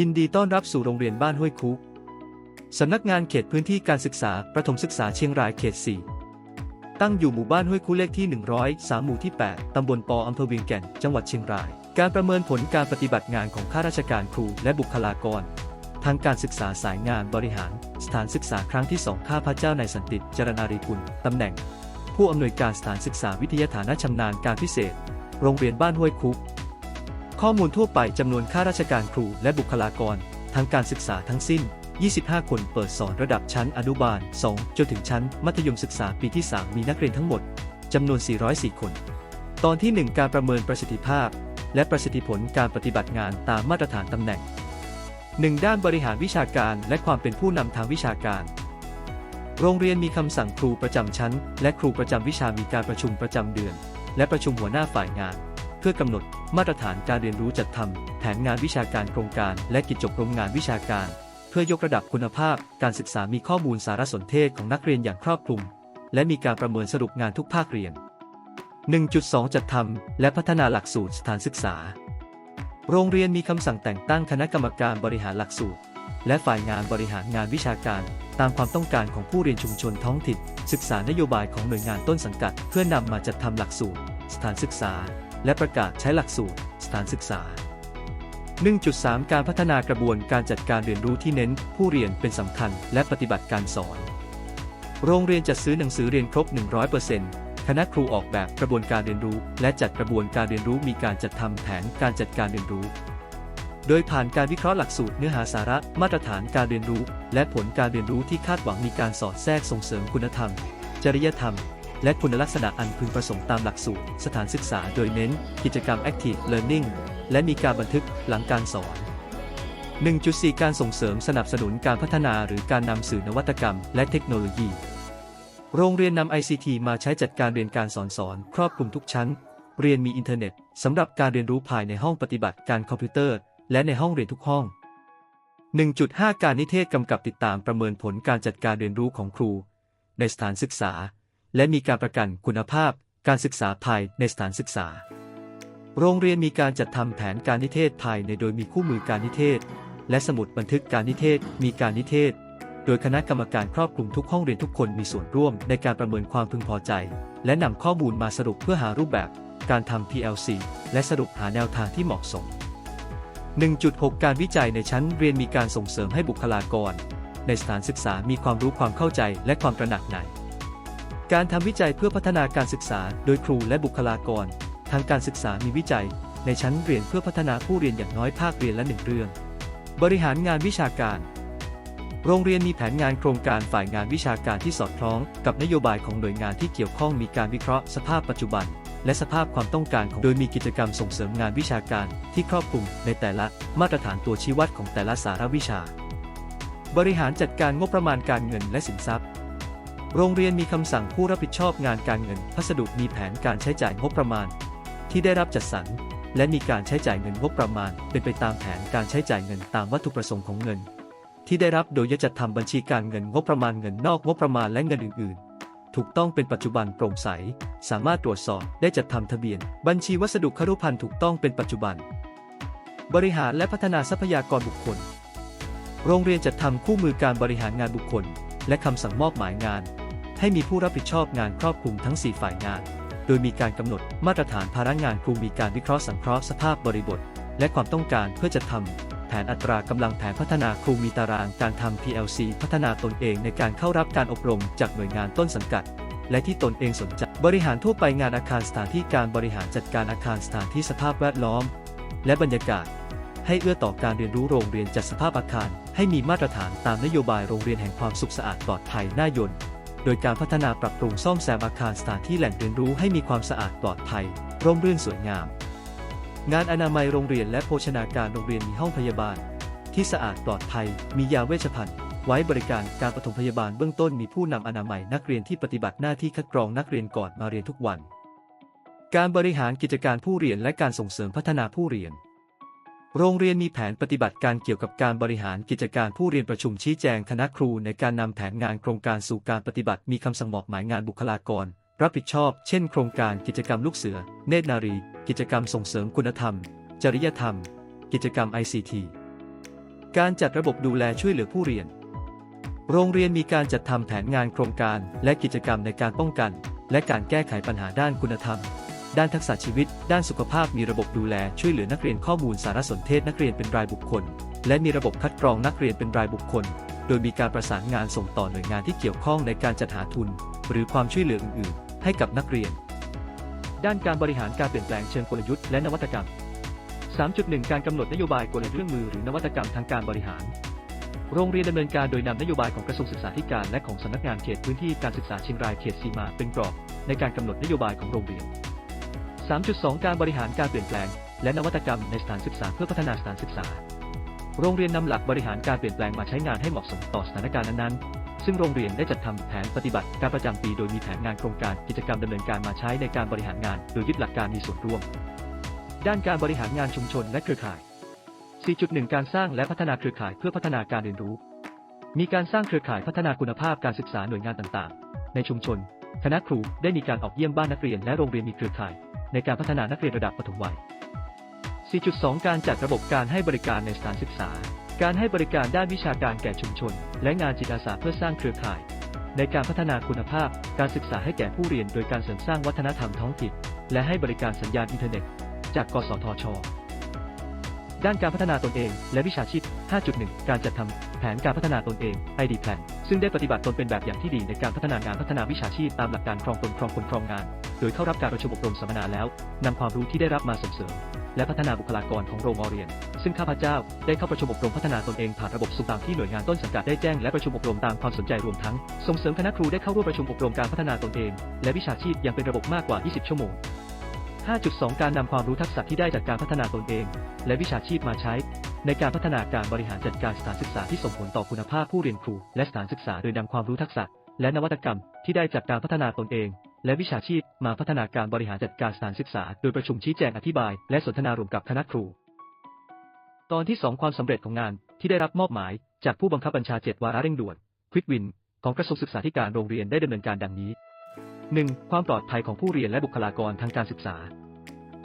ยินดีต้อนรับสู่โรงเรียนบ้านห้วยคุสำนักงานเขตพื้นที่การศึกษา ประถมศึกษาเชียงรายเขต 4 ตั้งอยู่หมู่บ้านห้วยคุเลขที่ 103 หมู่ที่ 8 ตำบลปออำเภอเวียงแก่น จังหวัดเชียงราย การประเมินผลการปฏิบัติงานของข้าราชการครูและบุคลากร ทางการศึกษาสายงานบริหาร สถานศึกษาครั้งที่ 2 ข้าพเจ้านายสันติจรณารีกุลตำแหน่ง ผู้อำนวยการสถานศึกษาวิทยาฐานะชำนาญการพิเศษ โรงเรียนบ้านห้วยคุ ข้อมูลทั่วไปจำนวนข้าราชการครูและบุคลากรทางการศึกษาทั้งสิ้น 25 คนเปิดสอนระดับชั้นอนุบาล 2 จนถึงชั้นมัธยมศึกษาปีที่ 3 มีนักเรียนทั้งหมดจำนวน 404 คน ตอนที่ 1 การประเมินประสิทธิภาพ และประสิทธิผลการปฏิบัติงานตามมาตรฐานตำแหน่ง 1. ด้านบริหารวิชาการและความเป็นผู้นำทางวิชาการ โรงเรียนมีคำสั่งครูประจำชั้น และครูประจำวิชามีการประชุมประจำเดือน และประชุมหัวหน้าฝ่ายงาน พื่อกำหนดมาตรฐานการเรียนรู้จัดทำแผนงานวิชาการโครงการ และกิจจบรมงานวิชาการ เพื่อยกระดับคุณภาพ การศึกษามีข้อมูลสารสนเทศของนักเรียนอย่างครอบคลุม และมีการประเมินสรุปงานทุกภาคเรียน 1.2 จัดทำและพัฒนาหลักสูตรสถานศึกษา โรงเรียนมีคำสั่งแต่งตั้งคณะกรรมการบริหารหลักสูตร และฝ่ายงานบริหารงานวิชาการ ตามความต้องการของผู้เรียนชุมชนท้องถิ่นศึกษานโยบายของหน่วยงานต้นสังกัด เพื่อนำมาจัดทำหลักสูตร สถานศึกษา และประกาศใช้หลักสูตร สถานศึกษา 1.3 การพัฒนากระบวนการจัดการเรียนรู้ที่เน้น ผู้เรียนเป็นสำคัญและปฏิบัติการสอน โรงเรียนจัดซื้อหนังสือเรียนครบ 100%คณะครูออกแบบกระบวนการเรียนรู้ และจัดกระบวนการเรียนรู้มีการจัดทำแผนการจัดการเรียนรู้ โดยผ่านการวิเคราะห์หลักสูตรเนื้อหาสาระมาตรฐานการเรียนรู้ และผลการเรียนรู้ที่คาดหวังมีการสอดแทรกส่งเสริมคุณธรรม จริยธรรม และคุณลักษณะอันพึงประสงค์ตามหลักสูตร สถานศึกษาโดยเน้น กิจกรรม Active Learning และมีการบันทึกหลังการสอน 1.4 การส่งเสริมสนับสนุนการพัฒนาหรือการนำสื่อนวัตกรรม และเทคโนโลยี โรงเรียนนำ ICT มาใช้จัดการเรียนการสอนสอน ครอบคลุมทุกชั้น เรียนมีอินเทอร์เน็ตสำหรับการเรียนรู้ภายในห้องปฏิบัติการคอมพิวเตอร์ และในห้องเรียนทุกห้อง 1.5 การนิเทศกำกับติดตามประเมินผลการจัดการเรียนรู้ของครู ในสถานศึกษา และมีการประกันคุณภาพ การศึกษาภายในสถานศึกษา โรงเรียนมีการจัดทำแผนการนิเทศภายในโดยมีคู่มือการนิเทศ และสมุดบันทึกการนิเทศ มีการนิเทศ โดยคณะกรรมการครอบคลุมทุกห้องเรียนทุกคนมีส่วนร่วมในการประเมินความพึงพอใจ และนำข้อมูลมาสรุปเพื่อหารูปแบบ การทำ PLC และสรุปหาแนวทางที่เหมาะสม 1.6 การวิจัยในชั้นเรียนมีการส่งเสริมให้บุคลากร ในสถานศึกษามีความรู้ความเข้าใจและความตระหนักใน การทำวิจัยเพื่อพัฒนาการศึกษา โดยครูและบุคลากร ทางการศึกษามีวิจัย ในชั้นเรียนเพื่อพัฒนาผู้เรียนอย่างน้อยภาคเรียนละหนึ่งเรื่อง บริหารงานวิชาการ โรงเรียนมีแผนงานโครงการฝ่ายงานวิชาการที่สอดคล้อง กับนโยบายของหน่วยงานที่เกี่ยวข้องมีการวิเคราะห์สภาพปัจจุบัน และสภาพความต้องการของโดยมีกิจกรรมส่งเสริมงานวิชาการ ที่ครอบคลุมในแต่ละมาตรฐานตัวชี้วัดของแต่ละสาระวิชา บริหารจัดการงบประมาณการเงินและสินทรัพย์ โรงเรียนมีคำสั่งผู้รับผิดชอบงานการเงิน พัสดุมีแผนการใช้จ่ายงบประมาณ ที่ได้รับจัดสรร และมีการใช้จ่ายเงินงบประมาณ เป็นไปตามแผนการใช้จ่ายเงินตามวัตถุประสงค์ของเงิน ที่ได้รับโดยจะทำบัญชีการเงินงบประมาณเงินนอกงบประมาณและเงินอื่น ๆ ถูกต้องเป็นปัจจุบันโปร่งใส สามารถตรวจสอบได้จัดทำทะเบียน บัญชีวัสดุครุพันธ์ถูกต้องเป็นปัจจุบัน บริหารและพัฒนาทรัพยากรบุคคล โรงเรียนจัดทำคู่มือการบริหารงานบุคคลและคำสั่งมอบหมายงาน ให้มีผู้รับผิดชอบงานครอบคลุมทั้ง 4 ฝ่ายงาน โดยมีการกำหนดมาตรฐานภาระงานครูมีการวิเคราะห์สังเคราะห์สภาพบริบท และความต้องการเพื่อจัดทำแผนอัตรากำลังแผนพัฒนาครูมีตารางการทำ PLC พัฒนาตนเองในการเข้ารับการอบรมจากหน่วยงานต้นสังกัด และที่ตนเองสนใจบริหารทั่วไปงานอาคารสถานที่การบริหารจัดการอาคารสถานที่สภาพแวดล้อม และบรรยากาศให้เอื้อต่อการเรียนรู้โรงเรียนจัดสภาพอาคาร ให้มีมาตรฐานตามนโยบายโรงเรียนแห่งความสุขสะอาดปลอดภัยน่ายน โดยการพัฒนาปรับปรุงซ่อมแซมอาคารสถานที่แหล่งเรียนรู้ให้มีความสะอาดปลอดภัย ร่มรื่นสวยงาม งานอนามัยโรงเรียนและโภชนาการโรงเรียนมีห้องพยาบาล ที่สะอาดปลอดภัย มียาเวชภัณฑ์ ไว้บริการการปฐมพยาบาลเบื้องต้นมีผู้นำอนามัยนักเรียนที่ปฏิบัติหน้าที่คัดกรองนักเรียนก่อนมาเรียนทุกวัน การบริหารกิจการผู้เรียนและการส่งเสริมพัฒนาผู้เรียน โรงเรียนมีแผนปฏิบัติการเกี่ยวกับการบริหารกิจการผู้เรียนประชุมชี้แจงคณะครูในการนำแผนงานโครงการสู่การปฏิบัติมีคำสั่งบอกหมายงานบุคลากร รับผิดชอบ เช่น โครงการกิจกรรมลูกเสือ เนตรนารี กิจกรรมส่งเสริมคุณธรรม จริยธรรม กิจกรรม ICT การจัดระบบดูแลช่วยเหลือผู้เรียน โรงเรียนมีการจัดทำแผนงานโครงการ และกิจกรรมในการป้องกัน และการแก้ไขปัญหาด้านคุณธรรม ด้านทักษะชีวิต ด้านสุขภาพมีระบบดูแลช่วยเหลือนักเรียนข้อมูลสารสนเทศนักเรียนเป็นรายบุคคล และมีระบบคัดกรองนักเรียนเป็นรายบุคคล โดยมีการประสานงานส่งต่อหน่วยงานที่เกี่ยวข้องในการจัดหาทุน หรือความช่วยเหลืออื่นๆ ให้กับนักเรียน ด้านการบริหารการเปลี่ยนแปลงเชิงกลยุทธ์และนวัตกรรม 3.1 การกำหนดนโยบายกลยุทธ์เครื่องมือหรือนวัตกรรมทางการบริหาร โรงเรียนดำเนินการโดยนำนโยบายของกระทรวงศึกษาธิการและของสำนักงานเขตพื้นที่การศึกษาเชียงรายเขตสีมาเป็นกรอบในการกำหนดนโยบายของโรงเรียน 3.2 การบริหารการเปลี่ยนแปลง และนวัตกรรมในสถานศึกษาเพื่อพัฒนาสถานศึกษา โรงเรียนนำหลักบริหารการเปลี่ยนแปลงมาใช้งานให้เหมาะสมต่อสถานการณ์นั้นๆ ซึ่งโรงเรียนได้จัดทำแผนปฏิบัติการประจำปีโดยมีแผนงานโครงการกิจกรรมดำเนินการมาใช้ในการบริหารงาน โดยยึดหลักการมีส่วนร่วม ด้านการบริหารงานชุมชนและเครือข่าย 4.1 การสร้างและพัฒนาเครือข่ายเพื่อพัฒนาการเรียนรู้ มีการสร้างเครือข่ายพัฒนาคุณภาพการศึกษาหน่วยงานต่างๆ ในชุมชน คณะครูได้มีการออกเยี่ยมบ้านนักเรียนและโรงเรียนมีเครือข่าย ในการพัฒนานักเรียนระดับปฐมวัย 4.2 การจัดระบบการให้บริการในสถานศึกษา การให้บริการด้านวิชาการแก่ชุมชน และงานจิตอาสาเพื่อสร้างเครือข่าย ในการพัฒนาคุณภาพการศึกษาให้แก่ผู้เรียนโดยการเสริมสร้างวัฒนธรรมท้องถิ่นและให้บริการสัญญาณอินเทอร์เน็ต จาก กสทช ด้านการพัฒนาตนเอง และวิชาชีพ 5.1 การจัดทำแผนการพัฒนาตนเอง ID Plan ซึ่งได้ปฏิบัติตนเป็นแบบอย่างที่ดีในการพัฒนางานพัฒนาวิชาชีพตามหลักการครองตนครองคนครองงาน โดยเข้ารับการประชุมอบรมสัมมนาแล้วนำความรู้ที่ได้รับมาส่งเสริม และพัฒนาบุคลากรของโรงเรียน ซึ่งข้าพเจ้าได้เข้าประชุมอบรมพัฒนาตนเองผ่านระบบซูมตามที่หน่วยงานต้นสังกัดได้แจ้งและประชุมอบรมตามความสนใจรวมทั้ง ส่งเสริมคณะครูได้เข้าร่วมประชุมอบรมการพัฒนาตนเอง และวิชาชีพอย่างเป็นระบบมากกว่า 20 ชั่วโมง 5.2 การนำความรู้ทักษะที่ได้จากการพัฒนาตนเอง และวิชาชีพมาใช้ ในการพัฒนาการบริหารจัดการสถานศึกษาที่ส่งผลต่อคุณภาพผู้เรียนครู และสถานศึกษาโดยนำความรู้ทักษะ และนวัตกรรมที่ได้จากการพัฒนาตนเอง และวิชาชีพมาพัฒนาการบริหารจัดการสถานศึกษา โดยประชุมชี้แจงอธิบาย และสนทนารวมกับคณะครู ตอนที่ 2 ความสำเร็จของงานที่ได้รับมอบหมาย จากผู้บังคับบัญชา7วาระเร่งด่วนควิกวิน ของกระทรวงศึกษาธิการโรงเรียนได้ดำเนินการดังนี้ 1. ความปลอดภัยของผู้เรียนและบุคลากรทางการศึกษา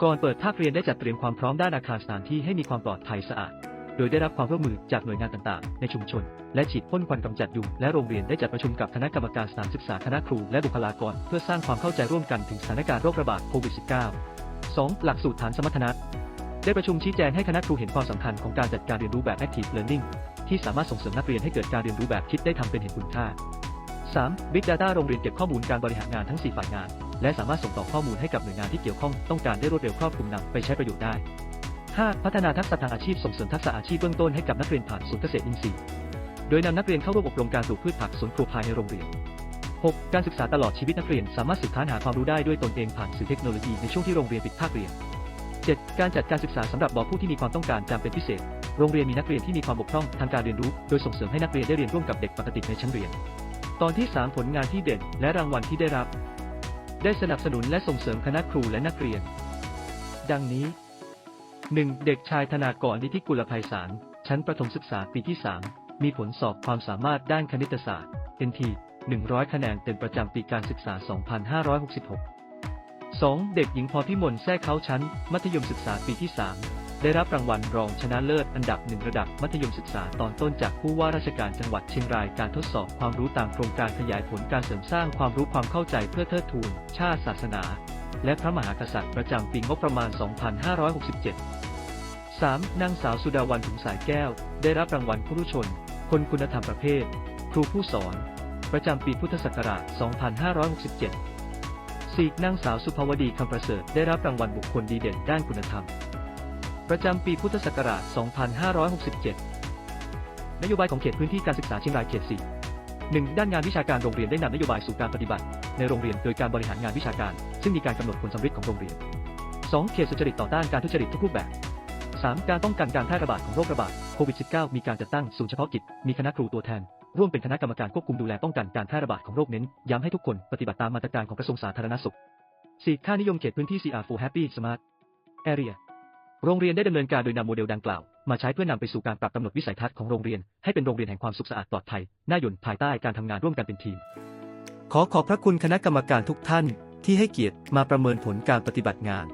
ก่อนเปิดภาคเรียนได้จัดเตรียมความพร้อมด้านอาคารสถานที่ให้มีความปลอดภัยสะอาด โดยได้รับความร่วมมือจากหน่วยงานต่างๆ ในชุมชน และฉีดพ่นควันกำจัดยุง และโรงเรียนได้จัดประชุมกับคณะกรรมการสถานศึกษาคณะครูและบุคลากร เพื่อสร้างความเข้าใจร่วมกันถึงสถานการณ์โรคระบาดโควิด -19 2. หลักสูตรฐานสมรรถนะ ได้ประชุมชี้แจงให้คณะครูเห็นความสำคัญของการจัดการเรียนรู้แบบ active learning ที่สามารถส่งเสริมนักเรียนให้เกิดการเรียนรู้แบบคิดได้ทำเป็นเห็นคุณค่า 3. Big Data โรงเรียนเก็บข้อมูลการบริหารงานทั้ง 4 ฝ่ายงาน และสามารถส่งต่อข้อมูลให้กับหน่วยงานที่เกี่ยวข้องต้องการได้รวดเร็วครอบคลุมนำไปใช้ประโยชน์ได้ 5. พัฒนาทักษะทางอาชีพส่งเสริมทักษะอาชีพเบื้องต้นให้กับนักเรียนผ่านศูนย์เกษตรอินทรีย์ โดยนำนักเรียนเข้าร่วมอบรมการปลูกพืชผักสวนครัวภายในโรงเรียน 6. การศึกษาตลอดชีวิตนักเรียนสามารถสืบค้านหาความรู้ได้ด้วยตนเองผ่านสื่อเทคโนโลยีในช่วงที่โรงเรียนปิดภาคเรียน 7. การจัดการศึกษาสำหรับบอผู้ที่มีความต้องการจำเป็นพิเศษ โรงเรียนมีนักเรียนที่มีความบกพร่องทางการเรียนรู้ โดยส่งเสริมให้นักเรียนได้เรียนร่วมกับเด็กปกติในชั้นเรียน ตอนที่ 3 ผลงานที่เด่นและรางวัลที่ได้รับ ได้สนับสนุนและส่งเสริมคณะครูและนักเรียน ดังนี้ 1. เด็กชายธนากรนิธิกุลภัยสาร ชั้นประถมศึกษาปีที่ 3 มีผลสอบความสามารถด้านคณิตศาสตร์ NT 100 คะแนนเต็มประจำปีการศึกษา 2566 2. เด็กหญิงพรพิมลแท้เขาชั้น มัธยมศึกษาปีที่ 3 ได้รับรางวัลรองชนะเลิศอันดับหนึ่งระดับมัธยมศึกษาตอนต้นจากผู้ว่าราชการจังหวัดเชียงรายการทดสอบความรู้ต่ามโครงการขยายผลการเสริมสร้างความรู้ความเข้าใจเพื่อเทิดทูน ชาติศาสนา และพระมหากษัตริย์ประจำปีงบประมาณ 2567 3. นางสาวสุดาวันถุงสายแก้ว ได้รับรางวัลครุชน คนคุณธรรมประเภท ครูผู้สอน ประจำปีพุทธศักราช 2567 4. นางสาวสุภาวดีคำประเสริฐ ได้รับรางวัลบุคคลดีเด่นด้านคุณธรรม ประจำปีพุทธศักราช 2567 นโยบายของเขตพื้นที่การศึกษาเชียงรายเขต 4 1. ด้านงานวิชาการโรงเรียนได้นำนโยบายสู่การปฏิบัติ ในโรงเรียนโดยการบริหารงานวิชาการ ซึ่งมีการกำหนดผลสำเร็จของโรงเรียน 2. เขตสุจริตต่อต้านการทุจริตทุกรูปแบบ 3. การป้องกันการแพร่ระบาดของโรคระบาดโควิด -19 มีการจัดตั้งศูนย์เฉพาะกิจ มีคณะครูตัวแทน ร่วมเป็นคณะกรรมการควบคุมดูแลป้องกันการแพร่ระบาดของโรคเน้น ย้ำให้ทุกคนปฏิบัติตามมาตรการของกระทรวงสาธารณสุข 4. ค่านิยมเขตพื้นที่ CR for Happy Smart Area โรงเรียนได้ดำเนินการโดยนำโมเดลดังกล่าว มาใช้เพื่อนำไปสู่การปรับกำหนดวิสัยทัศน์ของโรงเรียน ให้เป็นโรงเรียนแห่งความสุขสะอาดปลอดภัยน่าหยู่ภายใต้การทำงานร่วมกันเป็นทีม ขอขอบพระคุณคณะกรรมการทุกท่านที่ให้เกียรติมาประเมินผลการปฏิบัติงาน